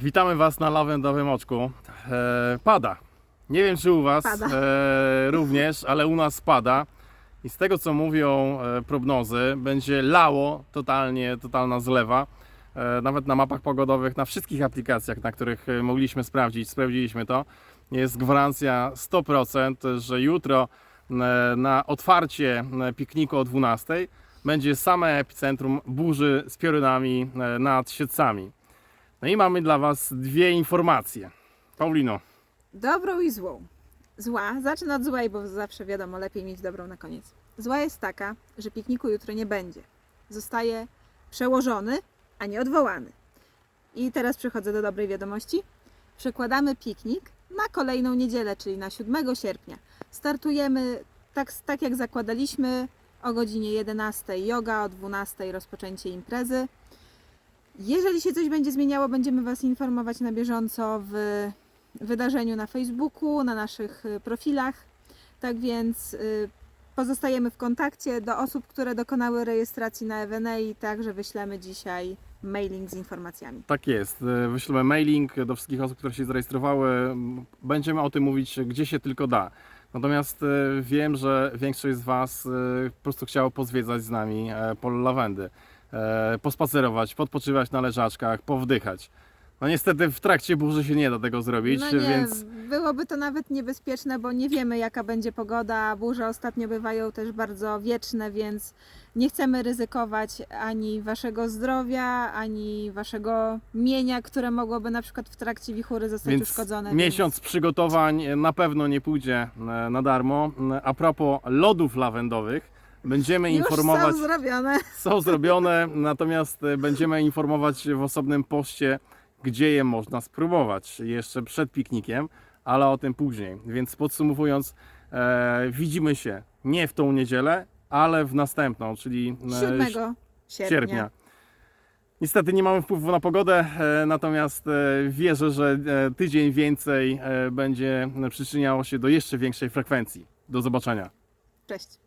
Witamy Was na lawendowym oczku. E, pada. Nie wiem, czy u Was e, również, ale u nas pada. I z tego, co mówią e, prognozy, będzie lało totalnie, totalna zlewa. E, nawet na mapach pogodowych, na wszystkich aplikacjach, na których e, mogliśmy sprawdzić, sprawdziliśmy to, jest gwarancja 100%, że jutro e, na otwarcie e, pikniku o 12 będzie same epicentrum burzy z piorunami e, nad Siedcami. No i mamy dla Was dwie informacje. Paulino, Dobrą i złą. Zła, zacznę od złej, bo zawsze wiadomo, lepiej mieć dobrą na koniec. Zła jest taka, że pikniku jutro nie będzie. Zostaje przełożony, a nie odwołany. I teraz przechodzę do dobrej wiadomości. Przekładamy piknik na kolejną niedzielę, czyli na 7 sierpnia. Startujemy tak, tak jak zakładaliśmy o godzinie 11 yoga, o 12 rozpoczęcie imprezy. Jeżeli się coś będzie zmieniało, będziemy Was informować na bieżąco w wydarzeniu na Facebooku, na naszych y, profilach. Tak więc y, pozostajemy w kontakcie. Do osób, które dokonały rejestracji na Evenei, także wyślemy dzisiaj mailing z informacjami. tak jest. E, Wyślemy mailing do wszystkich osób, które się zarejestrowały. Będziemy o tym mówić, gdzie się tylko da. Natomiast wiem, że większość z Was po prostu chciało pozwiedzać z nami e, pol lawendy. E, Pospacerować, podpoczywać na leżaczkach, powdychać. No niestety w trakcie burzy się nie da tego zrobić, No nie, więc byłoby to nawet niebezpieczne, bo nie wiemy jaka będzie pogoda. Burze ostatnio bywają też bardzo wieczne, więc nie chcemy ryzykować ani waszego zdrowia, ani waszego mienia, które mogłoby na przykład w trakcie wichury zostać Więc uszkodzone. miesiąc przygotowań na pewno nie pójdzie e, na darmo. A propos lodów lawendowych, będziemy Już informować, są zrobione. są zrobione, natomiast e, będziemy informować w osobnym poście, gdzie je można spróbować jeszcze przed piknikiem, ale o tym później. Więc podsumowując, e, widzimy się nie w tą niedzielę, ale w następną, czyli e, 7 sierpnia. sierpnia. Niestety nie mamy wpływu na pogodę, e, natomiast e, wierzę, że e, tydzień więcej e, będzie przyczyniało się do jeszcze większej frekwencji. Do zobaczenia. Cześć.